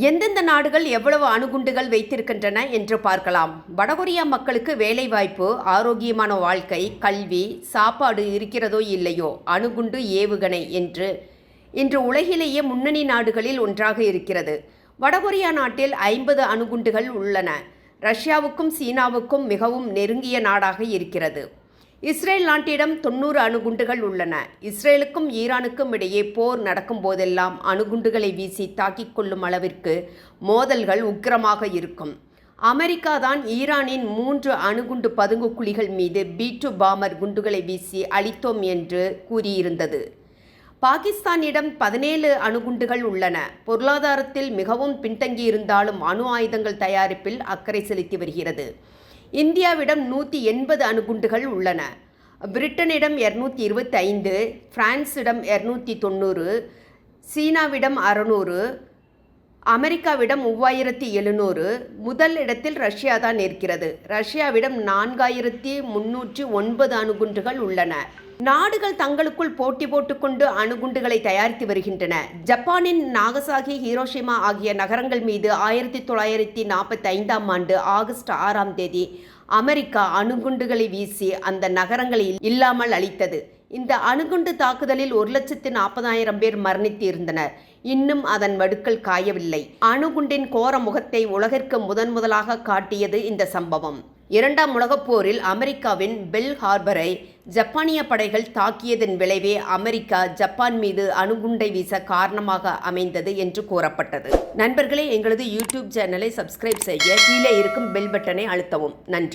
எந்தெந்த நாடுகள் எவ்வளவு அணுகுண்டுகள் வைத்திருக்கின்றன என்று பார்க்கலாம். வடகொரியா மக்களுக்கு வேலைவாய்ப்பு ஆரோக்கியமான வாழ்க்கை கல்வி சாப்பாடு இருக்கிறதோ இல்லையோ அணுகுண்டு ஏவுகணை என்று இன்று உலகிலேயே முன்னணி நாடுகளில் ஒன்றாக இருக்கிறது. வடகொரியா நாட்டில் ஐம்பது அணுகுண்டுகள் உள்ளன. ரஷ்யாவுக்கும் சீனாவுக்கும் மிகவும் நெருங்கிய நாடாக இருக்கிறது. இஸ்ரேல் நாட்டிடம் தொண்ணூறு அணுகுண்டுகள் உள்ளன. இஸ்ரேலுக்கும் ஈரானுக்கும் இடையே போர் நடக்கும் போதெல்லாம் அணுகுண்டுகளை வீசி தாக்கிக் கொள்ளும் அளவிற்கு மோதல்கள் உக்கிரமாக இருக்கும். அமெரிக்கா தான் ஈரானின் மூன்று அணுகுண்டு பதுங்கு குழிகள் மீது பி பாமர் குண்டுகளை வீசி அளித்தோம் என்று கூறியிருந்தது. பாகிஸ்தானிடம் பதினேழு அணுகுண்டுகள் உள்ளன. பொருளாதாரத்தில் மிகவும் பின்தங்கியிருந்தாலும் அணு ஆயுதங்கள் தயாரிப்பில் அக்கறை செலுத்தி வருகிறது. இந்தியாவிடம் நூற்றி எண்பது அணுகுண்டுகள் உள்ளன. பிரிட்டனிடம் இரநூத்தி இருபத்தைந்து பிரான்ஸிடம் இரநூத்தி தொண்ணூறு சீனாவிடம் அறநூறு அமெரிக்காவிடம் மூவாயிரத்தி எழுநூறு முதல் இடத்தில் ரஷ்யா தான் இருக்கிறது ரஷ்யாவிடம் நான்காயிரத்தி முன்னூற்றி ஒன்பது அணுகுண்டுகள் உள்ளன. நாடுகள் தங்களுக்குள் போட்டி போட்டுக்கொண்டு அணுகுண்டுகளை தயாரித்து வருகின்றன. ஜப்பானின் நாகசாகி ஹீரோஷிமா ஆகிய நகரங்கள் மீது ஆயிரத்தி தொள்ளாயிரத்தி நாற்பத்தி ஐந்தாம் ஆண்டு ஆகஸ்ட் ஆறாம் தேதி அமெரிக்கா அணுகுண்டுகளை வீசி அந்த நகரங்களை இல்லாமல் அழித்தது. இந்த அணுகுண்டு தாக்குதலில் ஒரு லட்சத்து நாற்பதாயிரம் பேர் மரணித்து இருந்தனர் இன்னும் அதன் வடுக்கள் காயவில்லை. அணுகுண்டின் கோர முகத்தை உலகிற்கு முதன் முதலாக காட்டியது இந்த சம்பவம். இரண்டாம் உலகப் போரில் அமெரிக்காவின் பெல் ஹார்பரை ஜப்பானிய படைகள் தாக்கியதன் விளைவே அமெரிக்கா ஜப்பான் மீது அணுகுண்டை வீச காரணமாக அமைந்தது என்று கூறப்பட்டது. நண்பர்களே எங்களது யூடியூப் சேனலை சப்ஸ்கிரைப் செய்ய கீழே இருக்கும் பெல் பட்டனை அழுத்தவும். நன்றி.